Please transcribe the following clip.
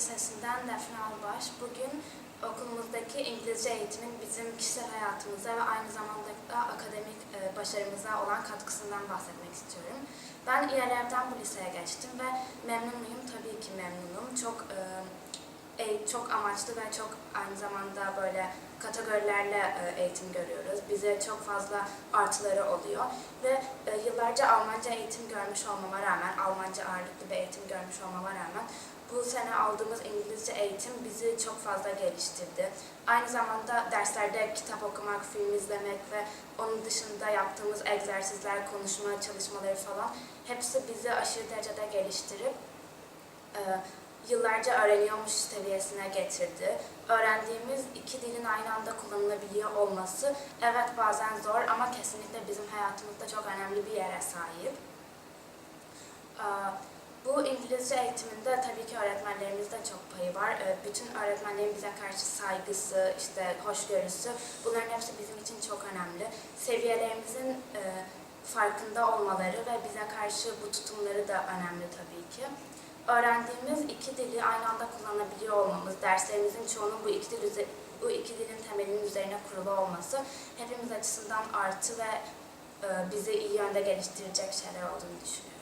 Lisesi'nden Defne Albaş. Bugün okulumuzdaki İngilizce eğitimin bizim kişisel hayatımıza ve aynı zamanda da akademik e, başarımıza olan katkısından bahsetmek istiyorum. Ben İELEV'den bu liseye geçtim ve memnun muyum? Tabii ki memnunum. Çok e, e, çok amaçlı ve çok aynı zamanda böyle kategorilerle eğitim görüyoruz. Bize çok fazla artıları oluyor ve yıllarca Almanca eğitim görmüş olmama rağmen, Almanca ağırlıklı bir eğitim görmüş olmama rağmen bu sene aldığımız İngilizce eğitim bizi çok fazla geliştirdi. Aynı zamanda derslerde kitap okumak, film izlemek ve onun dışında yaptığımız egzersizler, konuşma çalışmaları falan hepsi bizi aşırı derecede geliştirip yıllarca öğreniyormuş seviyesine getirdi. Öğrendiğimiz iki dilin aynı anda kullanılabiliyor olması evet bazen zor ama kesinlikle bizim hayatımızda çok önemli bir yere sahip. Ee, Bu İngilizce eğitiminde tabii ki öğretmenlerimizde çok payı var. Ee, Bütün öğretmenlerin bize karşı saygısı, işte hoşgörüsü bunların hepsi bizim için çok önemli. Seviyelerimizin e, farkında olmaları ve bize karşı bu tutumları da önemli tabii ki. Öğrendiğimiz iki dili aynı anda kullanabiliyor olmamız, derslerimizin çoğunun bu iki, dil bu iki dilin temelinin üzerine kurulu olması hepimiz açısından artı ve e, bizi iyi yönde geliştirecek şeyler olduğunu düşünüyorum.